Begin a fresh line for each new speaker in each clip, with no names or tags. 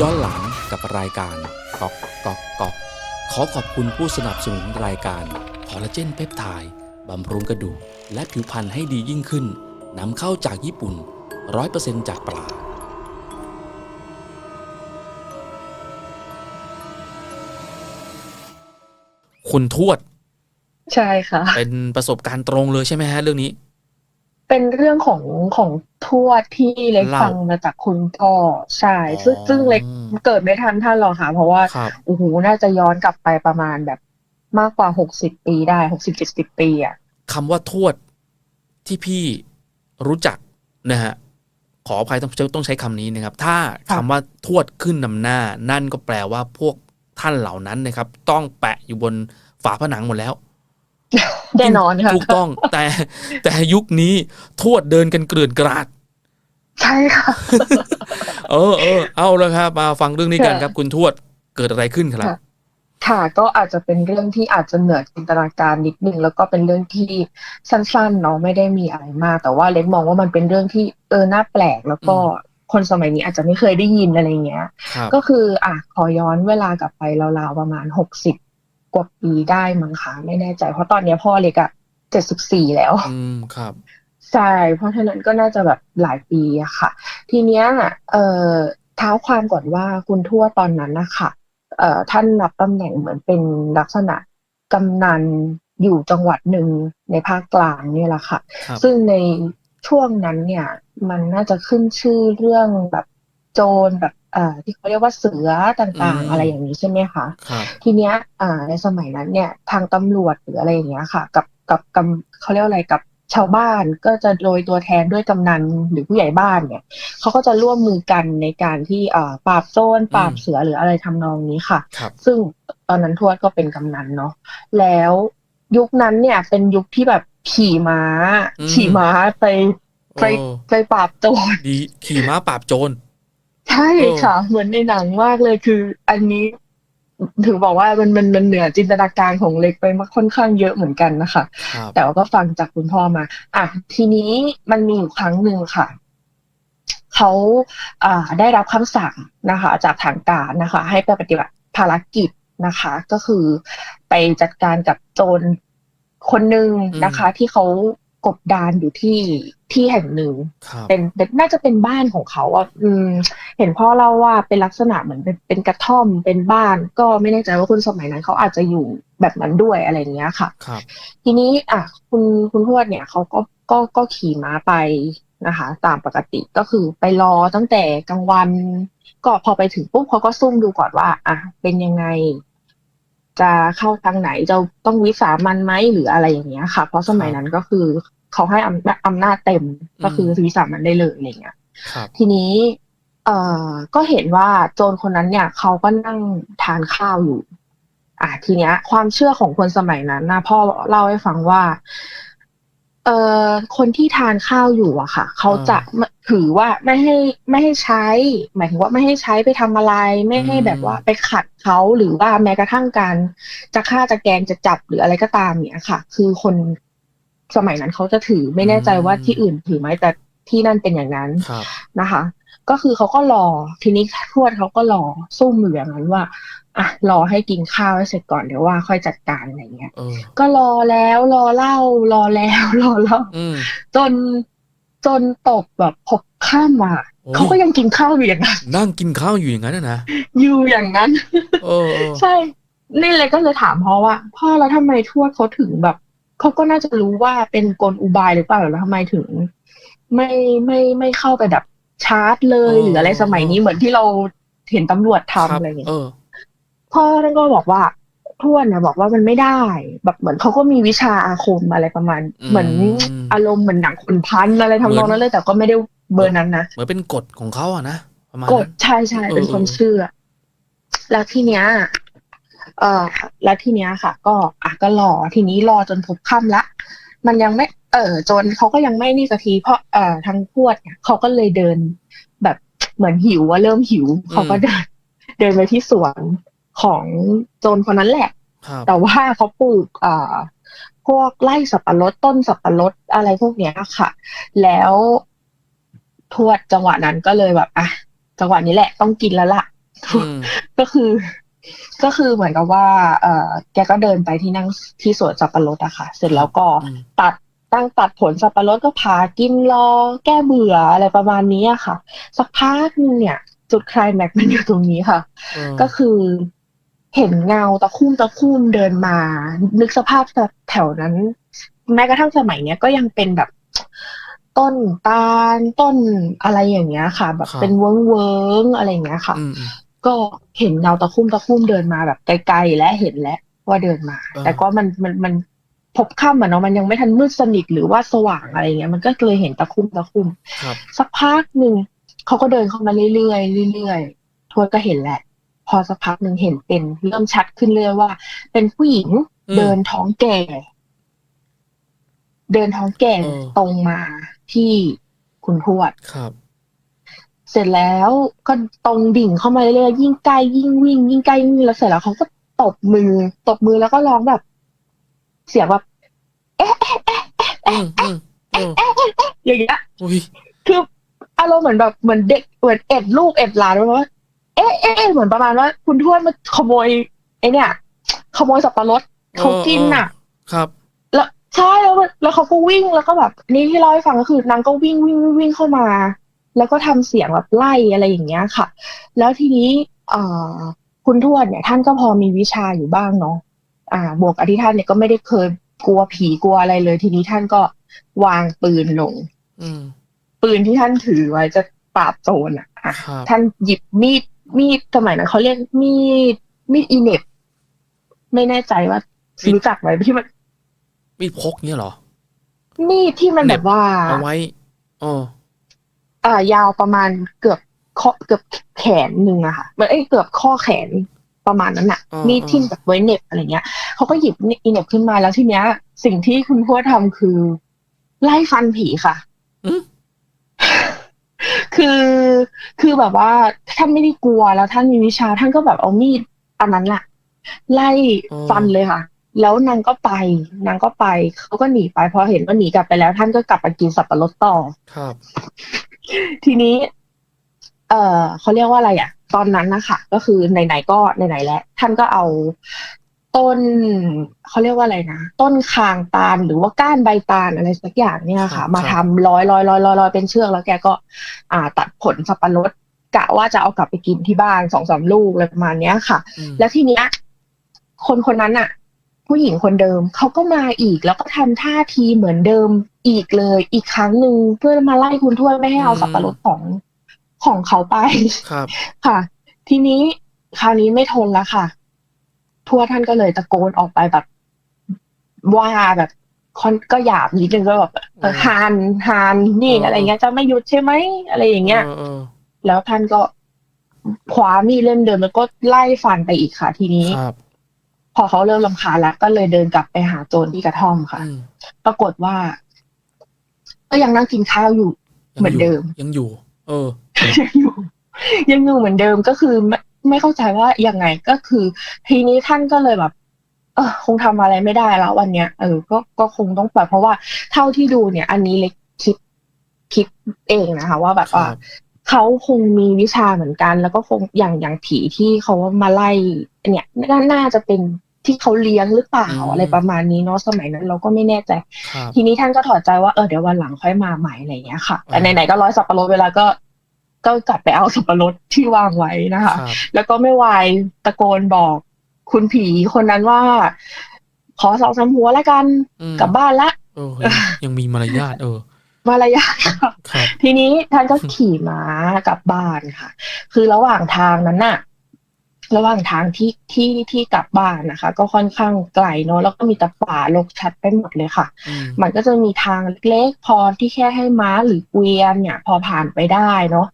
ย้อนหลังกับรายการก๊อกก๊อกก๊อกขอขอบคุณผู้สนับสนุนรายการคอลลาเจนเพปไทด์บำรุงกระดูกและผิวพรรณให้ดียิ่งขึ้นนำเข้าจากญี่ปุ่น 100%จากปลาคุณทวด
ใช่ค่ะ
เป็นประสบการณ์ตรงเลยใช่ไหมฮะเรื่องนี้
เป็นเรื่องของของทวดที่เล็ก
เล่า
ฟังมาจากคุณพ่อใช่ซึ่ง
อ๋อ
ซึ่งเล็กเกิดไม่ทันท่านหรอกค่ะ เพราะว่า
ครับ
โอ้โหน่าจะย้อนกลับไปประมาณแบบมากกว่าหกสิบปีได้หกสิบเจ็ดสิบปีอะ
คำว่าทวดที่พี่รู้จักนะฮะขออภัยต้องต้องใช้คำนี้นะครับ ถ้าคำว่าทวดขึ้นนำหน้า นั่นก็แปลว่าพวกท่านเหล่านั้นนะครับ ต้องแปะอยู่บนฝาผนังหมดแล้ว
แน่นอนค่ะ
ถูกต้อง แต่แต่ยุคนี้ทวดเดินกันเกลื่อนกราด
ใช่ค่ะ
เออเออเอาละครับ มาฟังเรื่องนี้กัน
ค่ะ
ครับ คุณทวดเกิดอะไรขึ้นครับ
ค่ะค่ะก็อาจจะเป็นเรื่องที่อาจจะเหนือจินตนาการนิดนึงแล้วก็เป็นเรื่องที่สั้นๆเนาะไม่ได้มีอะไรมาก แต่ว่าเล็กมองว่ามันเป็นเรื่องที่เออน่าแปลกแล้วก็
อืม
คนสมัยนี้อาจจะไม่เคยได้ยินอะไรเงี้ย
ครับ
ก็คืออะขอย้อนเวลากลับไปราวๆประมาณหกสิบ กว่าปีได้มั้งคะไม่แน่ใจ เพราะตอนเนี้ยพ่อเล็กอะเจ็ดสิบสี่แล้ว
อืมครับ
ใช่เพราะฉะนั้นก็น่าจะแบบหลายปีอะค่ะ ทีเนี้ยเอ่อเท้าความก่อนว่าคุณทวดตอนนั้นนะคะเอ่อท่านรับตำแหน่งเหมือนเป็นลักษณะกำนันอยู่จังหวัดหนึ่งในภาคกลางเนี่ยแหละค่ะ
ครับ
ซึ่งในช่วงนั้นเนี่ย มันน่าจะขึ้นชื่อเรื่องแบบ โจรแบบเอ่อที่เขาเรียกว่าเสือต่างๆ อะไรอย่างนี้ใช่ไหมคะ
ครับ
ทีเนี้ยอ่าในสมัยนั้นเนี่ยทางตำรวจหรืออะไรอย่างเงี้ยค่ะ กับกับกำเขาเรียกว่าอะไรกับชาวบ้านก็จะโดยตัวแทนด้วยกำนันหรือผู้ใหญ่บ้านเนี่ยเขาก็จะร่วมมือกันในการที่อ่าปราบโจรปราบ
อืม
เสือหรืออะไรทำนองนี้ค่ะ
ครับ
ซึ่งตอนนั้นทวดก็เป็นกำนันเนาะแล้วยุคนั้นเนี่ยเป็นยุคที่แบบขี่ม้า
อืม
ขี่ม้าไปไป
โอ้
ไปปราบโจร
ดีขี่ม้าปราบโจร
ใช่
เออ
ค่ะ เหมือนในหนังมากเลยคือ อันนี้ถือบอกว่ามันมันมันเหนือจินตนาการของเล็กไปมากค่อนข้างเยอะเหมือนกันนะคะ
ครับ
แต่ว่าก็ฟังจากคุณพ่อมา อะทีนี้มันมีอยู่ครั้งหนึ่งค่ะเขาอ่าได้รับคำสั่งนะคะ จากทางการนะคะ ให้ไปปฏิบัติภารกิจนะคะ ก็คือไปจัดการกับโจรคนหนึ่งนะคะ ที่เขา กบดานอยู่ที่ที่แห่งหนึ่ง
ครับ
เป็นเป็นน่าจะเป็นบ้านของเขาอะอืมเห็นพ่อเล่าว่าเป็นลักษณะเหมือนเป็นเป็นกระท่อมเป็นบ้าน ก็ไม่แน่ใจว่าคนสมัยนั้นเขาอาจจะอยู่แบบนั้นด้วยอะไรอย่างเงี้ยค่ะ
ครับ
ทีนี้อะคุณคุณทวดเนี่ยเขาก็ก็ก็ขี่ม้าไปนะคะ ตามปกติก็คือไปรอตั้งแต่กลางวัน ก็พอไปถึงปุ๊บเขาก็ซุ่มดูก่อนว่า อะเป็นยังไง จะเข้าทางไหนจะต้องวิสามันไหมหรืออะไรอย่างเงี้ยค่ะ เพราะสมัยนั้นก็คือเขาให้อำนาจอำนาจเต็มก็คือวิสามันได้เลยอะไรเงี้ย
ครับ
ทีนี้เอ่อก็เห็นว่าโจรคนนั้นเนี่ยเขาก็นั่งทานข้าวอยู่ อะทีเนี้ย ความเชื่อของคนสมัยนั้นนะพ่อเล่าให้ฟังว่า เอ่อคนที่ทานข้าวอยู่อะค่ะ เขาจะถือว่าไม่ให้ไม่ให้ใช้ หมายถึงว่าไม่ให้ใช้ไปทำอะไร ไม่ให้แบบว่าไปขัดเขาหรือว่าแม้กระทั่งการจะฆ่าจะแกล้งจะจับหรืออะไรก็ตามเนี่ยค่ะ คือคนสมัยนั้นเขาจะถือไม่แน่ใจว่าที่อื่นถือไหมแต่ที่นั่นเป็นอย่างนั้น
ครับ
นะคะ ก็คือเขาก็รอทีนี้ทวดเขาก็รอซุ่มอยู่อย่างนั้นว่า อะรอให้กินข้าวให้เสร็จก่อนเดี๋ยวว่าค่อยจัดการอะไรเงี้ย
เออ
ก็รอแล้วรอเล่ารอแล้วรอเล่า
อืม
จนจนตกแบบพบข้ามมา
โอ้
เขาก็ยังกินข้าวอยู่อย่างนั้น
นั่งกินข้าวอยู่อย่างนั้นน่ะนะ
อยู่อย่างนั้น
เออเออ
ใช่นี่เลยก็เลยถามพ่อว่า พ่อแล้วทำไมทวดเขาถึงแบบเขาก็น่าจะรู้ว่าเป็นกลอุบายหรือเปล่าแล้วทำไมถึง ไม่ไม่ไม่เข้าไปแบบชาร์จเลย
อ๋อ
หรืออะไรสมัยนี้เหมือนที่เราเห็นตำรวจ
ครั
ทำ
บ
อะไรอย่างเงี้ย
เออ
พ่อท่านก็บอกว่าทวดนะบอกว่ามันไม่ได้ แบบเหมือนเขาก็มีวิชาอาคมอะไรประมาณ
อืม
เหมือนอารมณ์เหมือนหนังขุนพันธ์อะไรทำนองนั้นเลย แต่ก็ไม่ได้เบอร์นั้นนะ
เหมือนเป็นกฎของเขาอะนะประมาณ
ก
นั้
ด
น
ใช่ใช่
เออ
เป็นความ
เออ
เชื่อ แล้วทีเนี้ยเอ่อแล้วทีเนี้ยค่ะ ก็อะก็รอทีนี้รอจนพบค่ำละ มันยังไม่ เออจนเขาก็ยังไม่นี่สักทีเพราะเอ่อทางพวดเนี่ยเขาก็เลยเดิน แบบเหมือนหิวว่าเริ่มหิวเขาก็เดินเดินไปที่สวน ของโจรคนนั้นแหละ
ครับ
แต่ว่าเขาปลูกเอ่อพวกไร่สับปะรดต้นสับปะรดอะไรพวกเนี้ยค่ะ แล้วทวดจังหวะนั้นก็เลยแบบอะจังหวะนี้แหละต้องกินแล้วล่ะ
อืม
ก็คือ ก็คือเหมือนกับว่า เออแกก็เดินไปที่นั่งที่สวนสับปะรดอะค่ะ เสร็จแล้วก็
อืม
ตัดตั้งตัดผลสับปะรดก็พากินรอแก้เบื่ออะไรประมาณนี้อะค่ะ สักพักหนึงเนี่ย จุดไคลายแม็กซ์มันอยู่ตรงนี้ค่ะ
เออ
ก็คือ เห็นเงาตะคุ่มตะคุ่มเดินมา นึกสภาพแถวนั้น แม้กระทั่งสมัยเนี้ยก็ยังเป็นแบบต้นตาลต้นอะไรอย่างเงี้ยค่ะ แบบเป็นเวิ้งเวิ้งๆอะไรอย่างเงี้ยค่ะ
อืมอืม
ก็เห็นเงาตะคุ่มตะคุ่มเดินมาแบบไกลๆและเห็นแล้วว่าเดินมา
เออ
แต่ก็มันมันมันพบค่ำอะเนาะมันยังไม่ทันมืดสนิทหรือว่าสว่างอะไรเงี้ย มันก็เลยเห็นตะคุ่มตะคุ่ม
ครับ
สักพักหนึ่งเขาก็เดินเข้ามาเรื่อยๆเรื่อยๆทวดก็เห็นแหละ พอสักพักหนึ่งเห็นเป็นเริ่มชัดขึ้นเรื่อยว่า เป็นผู้หญิง
อืม
เดินท้องแก่ เดินท้องแก่
เออ
ตรงมาที่คุณทวด
ครับ
เสร็จแล้วก็ตรงดิ่งเข้ามาเรื่อยๆยิ่งใกล้ยิ่งวิ่ง ยิ่งใกล้ยิ่งแล้วเสร็จแล้วเขาก็ตบมือ ตบมือแล้วก็ร้องแบบ เสียงแบบ
อืมอืมเออ
อย่างเงี้ย
อุ้ย
คืออารมณ์เหมือนแบบเหมือนเด็กเหมือนเอ็ดลูกเอ็ดหลานแบบว่า เอ๊ะเอ๊ะเอ๊ะเหมือนประมาณว่า คุณทวดมาขโมยไอเนี่ย ขโมยสับปะรดเขากินน่ะ
ครับ
แล้วใช่แล้วมันแล้วเขาก็วิ่งแล้วก็แบบนี่ที่เล่าให้ฟังก็คือนางก็วิ่งวิ่งวิ่งวิ่งเข้ามา แล้วก็ทำเสียงแบบไล่อะไรอย่างเงี้ยค่ะ แล้วทีนี้เอ่อคุณทวดเนี่ย ท่านก็พอมีวิชาอยู่บ้างเนาะอ่า บวกอธิท่านเนี่ยก็ไม่ได้เคยกลัวผีกลัวอะไรเลย ทีนี้ท่านก็วางปืนลง
อืม
ปืนที่ท่านถือไว้จะปราบโจรอะอะ
ครับ
ท่านหยิบมีด มีดสมัยนั้นเขาเรียกมีดมีดอีเน็บไม่แน่ใจว่ารู้จักไหมที่มัน
มีดพกเนี่ยเหรอ
มีดที่มันแบบว่า
เอาไว้อ๋อ
อ่ายาวประมาณเกือบข้อเกือบแขนหนึ่งอะค่ะมันเอ้ยเกือบข้อแขนประมาณนั้นอะมีดที่แบบไว้เหน็บอะไรเงี้ยเขาก็หยิบอีเหน็บขึ้นมาแล้วทีเนี้ย สิ่งที่คุณพ่อทำคือ ไล่ฟันผีค่ะ
อืม
คือคือแบบว่าท่านไม่ได้กลัวแล้วท่านมีวิชา ท่านก็แบบเอามีดอันนั้นแหละไล่ฟันเลยค่ะ แล้วนางก็ไป นางก็ไปเขาก็หนีไปพอเห็นว่าหนีกลับไปแล้ว ท่านก็กลับมากินสับปะรดต่อ
ครับ
ทีนี้ เอ่อเขาเรียกว่าอะไรอะ ตอนนั้นนะคะก็คือไหนๆก็ไหนๆแล้วท่านก็เอา ต้นเขาเรียกว่าอะไรนะ ต้นคางตาลหรือว่าก้านใบตาลอะไรสักอย่างเนี่ยค่ะ มาทำร้อยร้อยร้อยร้อยร้อยเป็นเชือกแล้วแกก็ อ่า ตัดผลสับปะรดกะว่าจะเอากลับไปกินที่บ้านสองสามลูกอะไรประมาณเนี้ยค่ะ
อืม
แล้วทีเนี้ยคนคนนั้นอะผู้หญิงคนเดิมเขาก็มาอีกแล้วก็ทำท่าทีเหมือนเดิมอีกเลย อีกครั้งหนึ่งเพื่อมาไล่คุณทวดไม่ให้เอาสับปะรดของของเขาไป
ครับ
ค่ะ ทีนี้คราวนี้ไม่ทนแล้วค่ะ ทวดท่านก็เลยตะโกนออกไปแบบว่าแบบคอนก็หยาบนิดนึงก็แบบเออฮานฮานนี่อะไรเงี้ยจะไม่หยุดใช่ไหมอะไรอย่างเงี้ย
เออเออ
แล้วท่านก็คว้ามีดเล่มเดิมแล้วก็ไล่ฟันไปอีกค่ะ ทีนี้
ครับ
พอเขาเริ่มลำคาญแล้วก็เลยเดินกลับไปหาโจรที่กระท่อมค่ะ
อืม
ปรากฏว่า ก็ยังนั่งกินข้าวอยู่
ยัง
เหมือนเดิม
ยังอยู่ เออ
ยังอยู่ยังอยู่เหมือนเดิมก็คือ ไม่ไม่เข้าใจว่ายังไงก็คือ ทีนี้ท่านก็เลยแบบ เออคงทำอะไรไม่ได้แล้ววันเนี้ยเออก็ก็คงต้องปล่อยเพราะว่าเท่าที่ดูเนี่ย อันนี้เล็กคิดคิดเองนะคะ ว่าแบบว่า
ครับ
เขาคงมีวิชาเหมือนกัน แล้วก็คงอย่างอย่างผีที่เขามาไล่เนี่ยน่าน่าจะเป็นที่เขาเลี้ยงหรือเปล่า
อืม
อะไรประมาณนี้เนาะสมัยนั้น เราก็ไม่แน่ใจ
ครับ
ทีนี้ท่านก็ถอดใจว่าเออเดี๋ยววันหลังค่อยมาใหม่อะไรอย่างเงี้ยค่ะแต่
อ่า
ไหนๆก็ร้อยสับปะรดเวลาก็ ก็กลับไปเอาสับปะรดที่วางไว้นะคะ
ครับ
แล้วก็ไม่วายตะโกนบอกคุณผีคนนั้นว่า ขอสองสามหัวแล้วกัน
อืม
กลับบ้านละ
เออยังยังมีมารยาทเออ
มารยาท
ครับ
ทีนี้ท่านก็ขี่ม้ากลับบ้านค่ะ คือระหว่างทางนั้นน่ะ ระหว่างทางที่ที่ที่กลับบ้านนะคะ ก็ค่อนข้างไกลเนอะแล้วก็มีแต่ป่ารกชัดไปหมดเลยค่ะ
อืม
มันก็จะมีทางเล็กๆพอที่แค่ให้ม้าหรือเกวียนเนี่ย พอผ่านไปได้เนาะ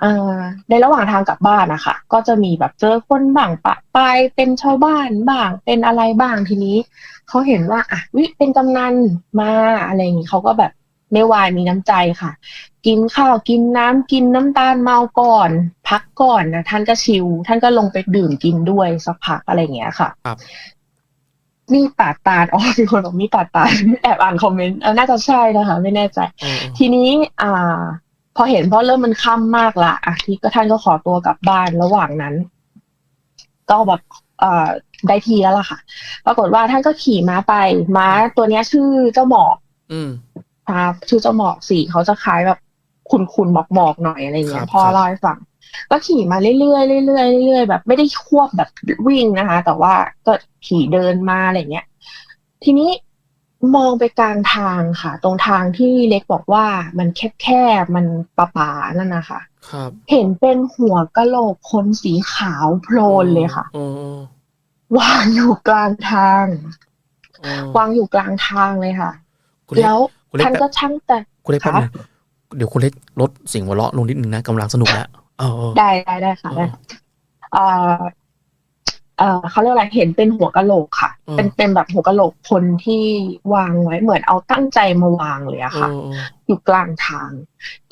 เอ่อในระหว่างทางกลับบ้านนะคะก็จะมีแบบเจอคนบ้างปะปายเป็นชาวบ้านบ้าง เป็นอะไรบ้างทีนี้เขาเห็นว่าอะวิเป็นกำนันมาอะไรอย่างนี้เขาก็แบบ ไม่วายมีน้ำใจค่ะ กินข้าวกินน้ำกินน้ำตาลเมาก่อน พักก่อนนะท่านก็ชิลท่านก็ลงไปดื่มกินด้วยสักพักอะไรอย่างเงี้ยค่ะ
ครับ
มีปาดตาลอ๋อมีคนบอกมีปาดตาลแอบอ่านคอมเมนต์เออน่าจะใช่นะคะ ไม่แน่ใจ
เออเออ
ทีนี้อ่า พอเห็นเพราะเริ่มมันค่ำมากละอะที่ก็ท่านก็ขอตัวกลับบ้านระหว่างนั้น ก็แบบเอ่อได้ทีแล้วล่ะค่ะ ปรากฏว่าท่านก็ขี่ม้าไป ม้าตัวเนี้ยชื่อเจ้าหมอก
อืม
ครับชื่อเจ้าหมอกสีเขาจะคล้ายแบบคุณคุณหมอกหมอกๆหน่อยอะไรเงี้
ครั
ย
บ
พ่อ
ครับ
เล่าให้ฟังก็ขี่มาเรื่อยๆเรื่อยๆเรื่อยๆแบบไม่ได้ควบแบบวิ่งนะคะ แต่ว่าก็ขี่เดินมาอะไรเงี้ย ทีนี้มองไปกลางทางค่ะ ตรงทางที่เล็กบอกว่ามันแคบๆมันปะปาๆนั่นนะคะ
ครับ
เห็นเป็นหัวกะโหลกคนสีขาวโพลนเลยค่ะ
โอ้โอ้
วางอยู่กลางทาง
โอ้
วางอยู่กลางทางเลยค่ะ
คุณเล็ก
แล้ว
คุณเล็ก
ท่าน
แป๊บ
ก็ช่างแต่
คุณเล็กแป๊บ
ค่ะ
นึงเดี๋ยวคุณเล็กลดเสียงหัวเราะลงนิดนึงนะกำลังสนุกแล้วเออเออ
ได้ได้ได้ค่ะได้เอ่อเอ่อเขาเรียกอะไรเห็นเป็นหัวกะโหลกค่ะ เป็นเป็นแบบหัวกะโหลกคนที่วางไว้เหมือนเอาตั้งใจมาวางเลยอะ
เอ
ค่ะ
อเออ
อยู่กลางทาง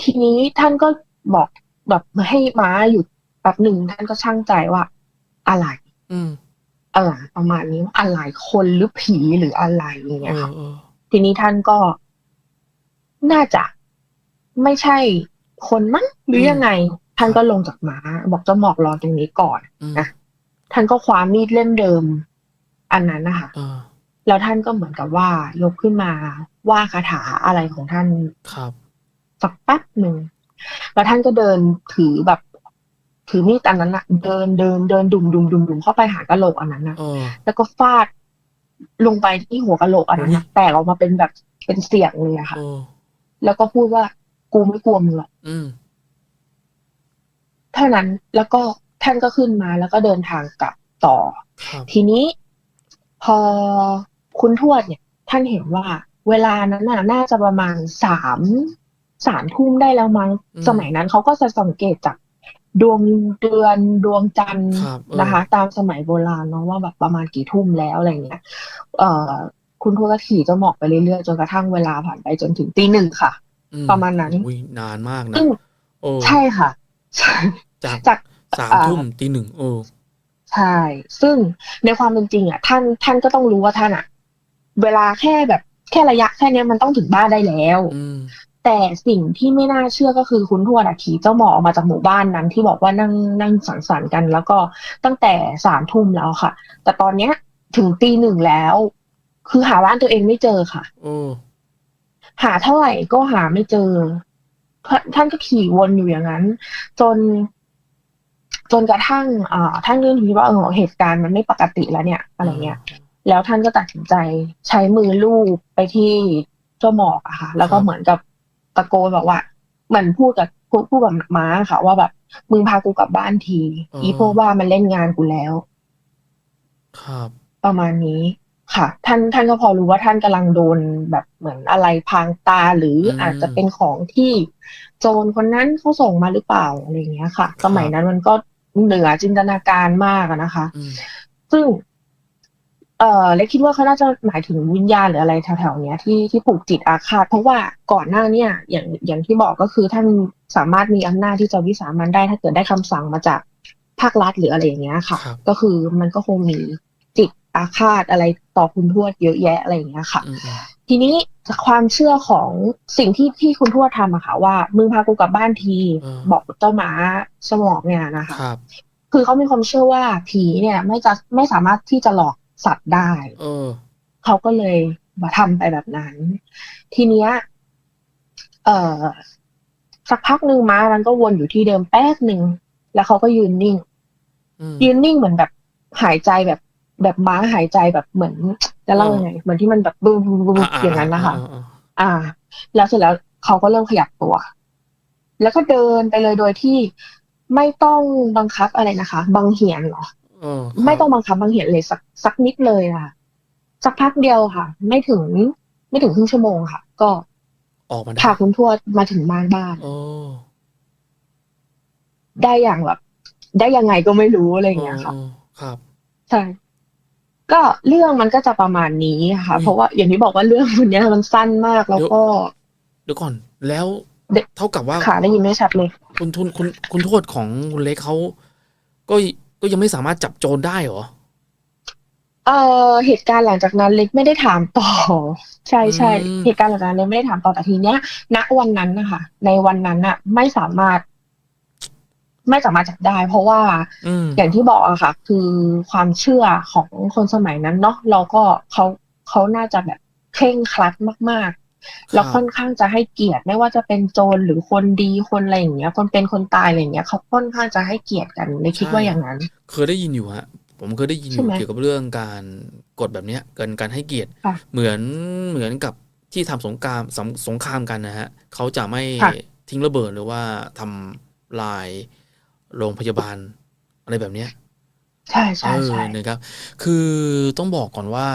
ทีนี้ท่านก็บอกแบบให้ม้าหยุดแป๊บหนึ่งท่านก็ช่างใจว่า อะไร
อืม
อะไรประมาณนี้อะไรคนหรือผีหรืออะไรอย่าง
เอ
เงี้ย
อ
ค่ะ
เออ
ทีนี้ท่านก็ น่าจะไม่ใช่คนมั้งหรือยังไง ท่านก็ลงจากม้า บอกเจะหมอกรอตรงนี้ก่อน
อืม
นะท่านก็คว้ามีดเล่มเดิม อันนั้นนะคะ
เออ
แล้วท่านก็เหมือนกับว่ายกขึ้นมาว่าคาถาอะไรของท่าน
ครับ
สักแป๊บหนึ่งแล้วท่านก็เดินถือแบบ ถือมีดอันนั้นอะเดินเดินเดินดุมดุมดุมดุมเข้าไปหากะโหลกอันนั้นนะ
เออ
แล้วก็ฟาดลงไปที่หัวกะโหลกอันนั้นนะแตกออกมาเป็นแบบเป็นเสียงเลยอะค่ะ
เออ
แล้วก็พูดว่ากูไม่กลัวมึงหรอก
อืม
เท่านั้นแล้วก็ท่านก็ขึ้นมาแล้วก็เดินทางกลับต่อ
ครับ
ทีนี้พอคุณทวดเนี่ย ท่านเห็นว่า เวลานั้นน่ะ น่าจะประมาณสามสามทุ่มได้แล้วมั้ง
อืม
สมัยนั้นเขาก็จะสังเกตจากดวงเดือนดวงจันทร์
ครับเออ
นะคะ ตามสมัยโบราณเนาะว่าแบบประมาณกี่ทุ่มแล้วอะไรเงี้ย เอ่อ คุณทวดก็ขี่เจะหมอกไปเรื่อยๆจนกระทั่งเวลาผ่านไปจนถึงตีหนึ่งค่ะ
อื
ประมาณนั้น
อุ้ยนานมากนะ
ซึ่ง
โอ้
ใช่ค่ะใช่
จาก
จาก
สาม
อ่า
ทุ่มตีหนึ่งโอ้
ใช่ ซึ่งในความเป็นจริง อะ ท่านท่านก็ต้องรู้ว่าท่านอะ เวลาแค่แบบแค่ระยะแค่เนี้ยมันต้องถึงบ้านได้แล้ว
อืม
แต่สิ่งที่ไม่น่าเชื่อก็คือคุณทวดอะขี่เจ้าหมอออกมาจากหมู่บ้านนั้น ที่บอกว่านั่งนั่งสังสรรค์กัน แล้วก็ตั้งแต่สามทุ่มแล้วค่ะ แต่ตอนเนี้ยถึงตีหนึ่งแล้ว คือหาบ้านตัวเองไม่เจอค่ะ
โอ้
หาเท่าไหร่ก็หาไม่เจอท่านท่านก็ขี่วนอยู่อย่างนั้น จน จนกระทั่งอ่าท่านเริ่มคิดว่าเออเหตุการณ์มันไม่ปกติแล้วเนี่ย อะไรเงี้ย แล้วท่านก็ตัดสินใจใช้มือลูบไปที่เจ้าหมอกอะค่ะ แล้วก็
ครับ
เหมือนกับตะโกนบอกว่าเหมือนพูดกับพูดพูดกับม้าค่ะ ว่าแบบมึงพากูกลับบ้านที อีพวกว่ามันเล่นงานกูแล้ว
ครับ
ประมาณนี้ ค่ะ ท่านท่านก็พอรู้ว่าท่านกำลังโดนแบบเหมือนอะไรพรางตาหรืออาจจะเป็นของที่โจรคนนั้นเขาส่งมาหรือเปล่าอะไรอย่างเงี้ยค่ะ สมัยนั้นมันก็เหนือจินตนาการมากอะนะคะ
อืม
ซึ่ง เอ่อเล็กคิดว่าเขาน่าจะหมายถึงวิญญาณหรืออะไรแถวๆเนี้ยที่ที่ผูกจิตอาฆาตเพราะว่าก่อนหน้าเนี่ยอย่างอย่างที่บอกก็คือท่านสามารถมีอำนาจที่จะวิสามันได้ถ้าเกิดได้คำสั่งมาจากภาครัฐหรืออะไรอย่างเงี้ยค่ะ
ครับ
ก็คือมันก็คงมีจิต อาฆาตอะไรต่อคุณทวดเยอะแยะอะไรอย่างเงี้ยค่ะ
อืมอืม
ทีนี้จากความเชื่อของสิ่งที่ที่คุณทวดทำอะค่ะ ว่ามึงพากูกลับบ้านทีบอกเจ้าหมาสมองเนี่ยนะคะ
ครับ
คือเขามีความเชื่อว่าผีเนี่ยไม่จะไม่สามารถที่จะหลอกสัตว์ได้
เออ
เขาก็เลยมาทำไปแบบนั้น ทีเนี้ยเอ่อสักพักหนึ่งม้ามันก็วนอยู่ที่เดิมแป๊บหนึ่งแล้วเขาก็ยืนนิ่ง
อืม
ยืนนิ่งเหมือนแบบหายใจแบบ แบบม้าหายใจแบบเหมือนจะเล่ายังไงเหมือนที่มันแบบบึ้มบึ้มบึ้มอย่างนั้นนะคะ
อ่า
อ่า แล้วเสร็จแล้วเขาก็เริ่มขยับตัว แล้วก็เดินไปเลยโดยที่ไม่ต้องบังคับอะไรนะคะ บังเหียนเหรอ
เออครับ
ไม่ต้องบังคับบังเหียนเลยสักสักนิดเลยค่ะสักพักเดียวค่ะ ไม่ถึง ไม่ถึงครึ่งชั่วโมงค่ะ ก็
ออกมาได้
พาคุณทวดมาถึงบ้านบ้าน
โอ้
ได้อย่างแบบได้ยังไงก็ไม่รู้อะไรอย่างเงี้ยค่ะ
โอ้ครับ
ใช่ ก็เรื่องมันก็จะประมาณนี้ค่ะ
อุ้ย
เพราะว่าอย่างที่บอกว่าเรื่องวันเนี้ยมันสั้นมากแล้วก็
เดี๋ยวก่อนแล้ว
เด็ก
เท่ากับว่า
ขาได้ยินไม่ชัดเลย
คุณทุนคุณคุณโทษของคุณเล็กเขาก็ก็ยังไม่สามารถจับโจรได้เหรอ
เอ่อเหตุการณ์หลังจากนั้นเล็กไม่ได้ถามต่อ ใช่ใช่
อืม
เหตุการณ์หลังจากนั้นเล็กไม่ได้ถามต่อแต่ทีเนี้ยณวันนั้นนะคะในวันนั้นน่ะไม่สามารถ ไม่สามารถจับได้ เพราะว่า
อืม
อย่างที่บอกอะค่ะ คือความเชื่อของคนสมัยนั้นเนาะเราก็เขาเขาน่าจะแบบเคร่งครัดมาก ๆ แล้วค่อนข้างจะให้เกียรติไม่ว่าจะเป็นโจรหรือคนดีคนอะไรอย่างเงี้ย คนเป็นคนตายอะไรอย่างเงี้ยเขาค่อนข้างจะให้เกียรติกันเลยคิดว่าอย่างนั้น
เคยได้ยินอยู่ฮะผมเคยได้ยินอ
ใช่
ยู่
ไหม
เกี่ยวกับเรื่องการกฎแบบเนี้ยเกินการให้เกียรติ
ค่ะ
เหมือนเหมือนกับที่ทำสงครามสงสงครามกันนะฮะเขาจะไม่
ค่ะ
ทิ้งระเบิดหรือว่าทำลาย โรงพยาบาล อะไรแบบเนี้ย
ใช่ใช่
เออ
ใช่
นะครับ คือต้องบอกก่อนว่า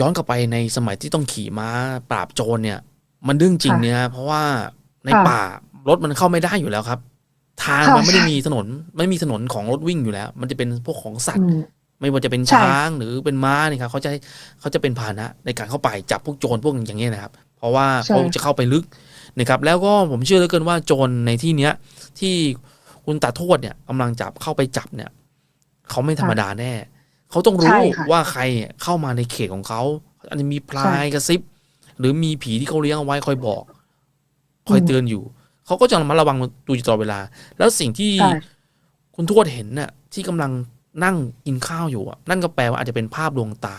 ย้อนกลับไปในสมัยที่ต้องขี่ม้าปราบโจรเนี่ย มันเรื่องจริงเนี่ยเพราะว่าในป่ารถมันเข้าไม่ได้อยู่แล้วครับ ทางมันไม่ได้มีถนนไม่มีถนนของรถวิ่งอยู่แล้ว มันจะเป็นพวกของสัต
อื
ว์
ม
ไม่ว่าจะเป็น
ใช่
ช้างหรือเป็นม้าเนี่ยครับเขาจะเขาจะเป็นพาหนะในการเข้าไปจับพวกโจรพวกอย่างเงี้ยนะครับ เพราะว่า
ใช่
เขาจะเข้าไปลึกนะครับ แล้วก็ผมเชื่อเหลือเกินว่าโจรในที่เนี้ย ที่คุณตาทวดเนี่ยกำลังจับเข้าไปจับเนี่ย เขาไม่ธรรมดาแน่ เขาต้องรู้
ใช่ค่ะ
ว่าใครเข้ามาในเขตของเขาอาจจะมีพลายกระซิบ หรือมีผีที่เขาเลี้ยงเอาไว้คอยบอก คอยเตือนอยู่ เขาก็จะระมัดระวังดูอยู่ตลอดเวลา แล้วสิ่งที่
ใช่
คุณทวดเห็นน่ะ ที่กำลังนั่งกินข้าวอยู่อะ นั่นก็แปลว่าอาจจะเป็นภาพดวงตา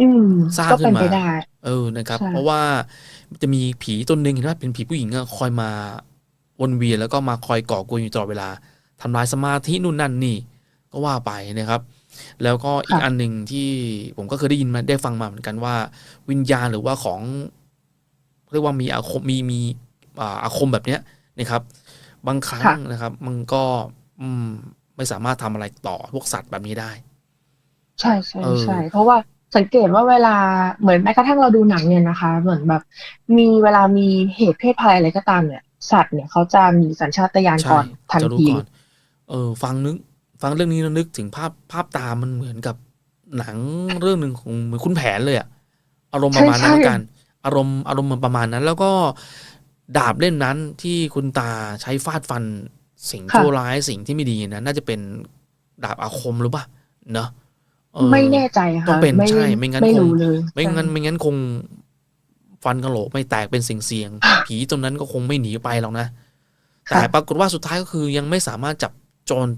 อืม
สร้าง
ก็
ขึ้
เป็น
นมา
ไปได้
เออนะครับ
ใช่
เพราะว่าจะมีผีตนหนึ่งเห็นว่าเป็นผีผู้หญิงอะคอยมา วนเวียนแล้วก็มาคอยก่อกวนอยู่ตลอดเวลาทำลายสมาธินู่นนั่นนี่ก็ว่าไปนะครับ แล้วก็อีกอันหนึ่งที่ผมก็เคยได้ยินมาได้ฟังมาเหมือนกันว่า วิญญาณหรือว่าของเรียกว่ามีอาคมมีมีอ่าอาคมแบบเนี้ยนะครับ บางครั้งนะครับ มันก็อืมไม่สามารถทำอะไรต่อพวกสัตว์แบบนี้ได้
ใช่ใช่
เออ
ใช่เพราะว่าสังเกตว่าเวลาเหมือนแม้กระทั่งเราดูหนังเนี่ยนะคะ เหมือนแบบ มีเวลามีเหตุเพศภัยอะไรก็ตามเนี่ย สัตว์เนี่ยเขาจะมีสัญชาตญาณก่อนทัน
จะรู้
ที
ก่อนเออ ฟังนึก ฟังเรื่องนี้แล้วนึกถึงภาพภาพตามมันเหมือนกับหนังเรื่องหนึ่งของเหมือนคุณแผนเลยอะอารมณ์ประมาณนั้นเหมือนกัน อารมณ์อารมณ์มันประมาณนั้น แล้วก็ดาบเล่มนั้นที่คุณตาใช้ฟาดฟันสิ่งชั่วร้ายสิ่งที่ไม่ดีนะน่าจะเป็นดาบอาคมหรือเปล่าเนอะเออ
ไม่แน่ใจ
ต้อ
ค่ะ
งเป็นใช่ ไม่งั้น
ไม่
คง
รู้เลย
ไม่งั้น
ใช่
ไม่งั้นคง ฟันกระโหลกไม่แตกเป็นเสียงเสียงๆผีตรงนั้นก็คงไม่หนีไปหรอกนะ แต่
ค่ะ
ปรากฏว่าสุดท้ายก็คือยังไม่สามารถจับโจร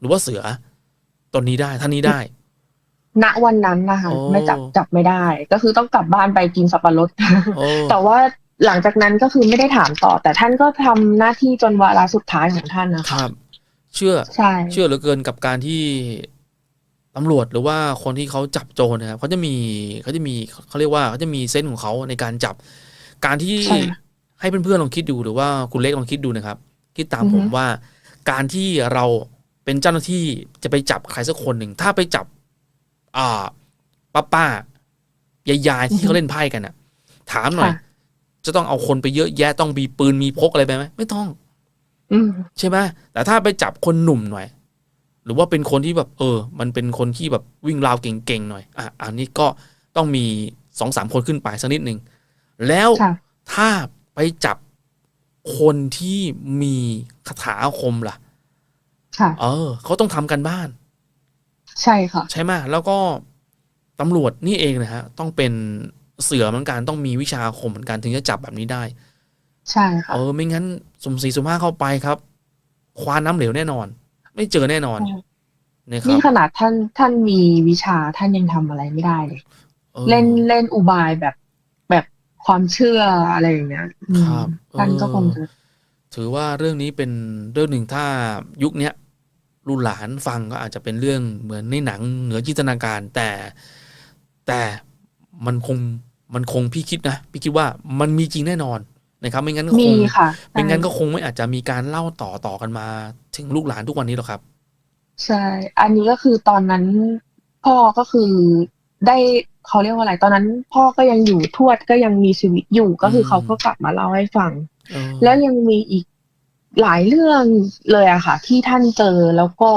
หรือว่าเสือตนนี้ได้ท่านนี้ได้
ณวันนั้นนะคะ
โอ้
ไม่จับจับไม่ได้ ก็คือต้องกลับบ้านไปกินสับปะรด
โอ้
แต่ว่าหลังจากนั้นก็คือไม่ได้ถามต่อ แต่ท่านก็ทำหน้าที่จนวาระสุดท้ายของท่านนะ
ค
คะ
รับ เชื่อ
ใช่
เชื่อเหลือเกินกับการที่ ตำรวจหรือว่าคนที่เขาจับโจรนะครับเขาจะมีเขาจะมีเขาเรียกว่าเขาจะมีเซนส์ของเขาในการจับ การที่
ใช่
ให้เพื่อนๆลองคิดดูหรือว่าคุณเล็กลองคิดดูนะครับ คิดตาม
อือ
ผ
ฮึ
มว่า การที่เราเป็นเจ้าหน้าที่จะไปจับใครสักคนหนึ่งถ้าไปจับ อ่าป้าป้ายายๆที่เขาเล่นไพ่กันอะถามหน่อย
ค่ะ
จะต้องเอาคนไปเยอะแยะต้องมีปืนมีพกอะไรไปไหมไม่ต้อง
อืม
ใช่ไหมแต่ถ้าไปจับคนหนุ่มหน่อย หรือว่าเป็นคนที่แบบ เออ มันเป็นคนที่แบบวิ่งราวเก่งๆหน่อย อะอันนี้ก็ต้องมีสองสามคนขึ้นไปสักนิดหนึ่งแล้ว
ค่ะ
ถ้าไปจับคนที่มีคาถาอาคมล่ะ
ค่ะ
เออ เขาต้องทำกันบ้าน
ใช่ค่ะ
ใช่ไหมแล้วก็ตำรวจนี่เองนะฮะ ต้องเป็นเสือเหมือนกันต้องมีวิชาอาคมเหมือนกันถึงจะจับแบบนี้ได้
ใช่ค่ะ
เออ ไม่งั้นสุ่มสี่สุ่มห้าเข้าไปครับ ควานน้ำเหลวแน่นอน ไม่เจอแน่นอน
ใช่
นะครั
นี่
บ
ขนาดท่านท่านมีวิชาท่านยังทำอะไรไม่ได้เลย
ออ
เล่นเล่นอุบายแบบแบบความเชื่ออะไรอย่างเงี้ยอืม
ครับ
ท่านก็
เออ
คงจะ
ถือว่าเรื่องนี้เป็นเรื่องหนึ่งถ้ายุคเนี้ยรุ่นหลานฟังก็อาจจะเป็นเรื่องเหมือนในหนังเหนือจินตนาการแต่แต่มันคงมันคงพี่คิดนะ พี่คิดว่ามันมีจริงแน่นอน นะครับ ไม่งั้นก็ค
มี
ง
ค่ะ
ไม่งั้น
ใช่
ก็คงไม่อาจจะมีการเล่าต่อต่อกันมา ถึงลูกหลานทุกวันนี้หรอกครับ
ใช่ อันนี้ก็คือตอนนั้นพ่อก็คือได้เขาเรียกว่าอะไร ตอนนั้น พ่อก็ยังอยู่ทวดก็ยังมีชีวิตอยู่ก็คือ
ม
เขาก็กลับมาเล่าให้ฟัง
เออ
แล้วยังมีอีกหลายเรื่องเลยอะค่ะ ที่ท่านเจอแล้วก็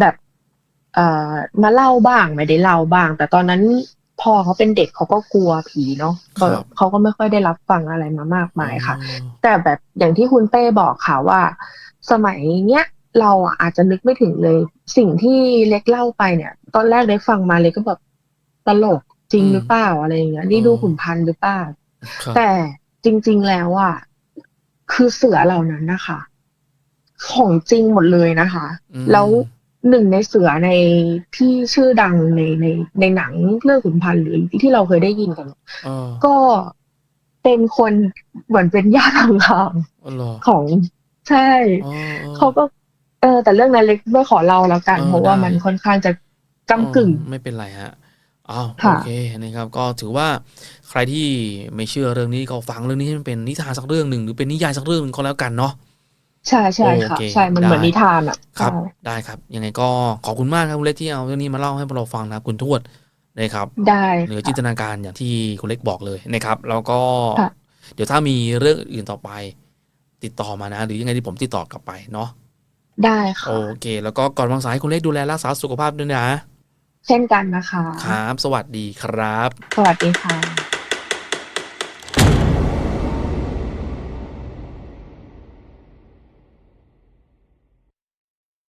แบบเอ่อมาเล่าบ้างไม่ได้เล่าบ้าง แต่ตอนนั้น พ่อเขาเป็นเด็กเขาก็กลัวผีเนาะ
ครับ
เขาก็ไม่ค่อยได้รับฟังอะไรมามากมายค่ะ
เออ
แต่แบบอย่างที่คุณเป้บอกค่ะว่า สมัยเนี้ยเราอะอาจจะนึกไม่ถึงเลย สิ่งที่เล็กเล่าไปเนี่ย ตอนแรกเล็กฟังมาเล็กก็แบบตลกจริง
อืม
หรือเปล่าอะไรอย่างเงี้ยนี่ดูขุนพันธุ์หรือเปล่า
ครับ
แต่จริง ๆแล้วอะคือเสือเหล่านั้นนะคะ ของจริงหมดเลยนะคะ
อืม
แล้ว หนึ่งในเสือในที่ชื่อดังในในในหนังเรื่องขุนพันธ์หรือที่เราเคยได้ยินกัน
เออ
ก็เป็นคนเหมือนเป็นญาติห่าง
เออเหรอ
ๆของใช่
อ๋อออ
เขาก็ เออ แต่เรื่องนั้นเล็กไม่ขอเล่าแล้วกัน
เออ
เพราะว่า
ได้
มันค่อนข้างจะกำกึ่ง
อ๋อไม่เป็นไรฮะอ้าว
ค่ะ
โอเคนะครับ ก็ถือว่าใครที่ไม่เชื่อเรื่องนี้ก็ฟังเรื่องนี้ให้มันเป็นนิทานสักเรื่องหนึ่งหรือเป็นนิยายสักเรื่องหนึ่งก็แล้วกันเนาะ
ใช่ใช่ค่ะ
โอเค
ใช่มันเหมือน
ได้
นิทานอะ
ครับ
ใช่
ได้ครับ ยังไงก็ขอบคุณมากครับคุณเล็กที่เอาเรื่องนี้มาเล่าให้พวกเราฟังนะครับคุณทวดนะครับ
ได้
เหนือจินตนาการอย่างที่คุณเล็กบอกเลยนะครับ แล้วก็
ค่ะ
เดี๋ยวถ้ามีเรื่องอื่นต่อไป ติดต่อมานะ หรือยังไงที่ผมติดต่อกลับไปเนาะ
ได้ค่ะ
โอเค แล้วก็ก่อนวางสายคุณเล็กดูแลรักษาสุขภาพด้วยนะ
เช่นกันนะคะ
ครับ สวัสดีครับ
สวัสดีค่ะ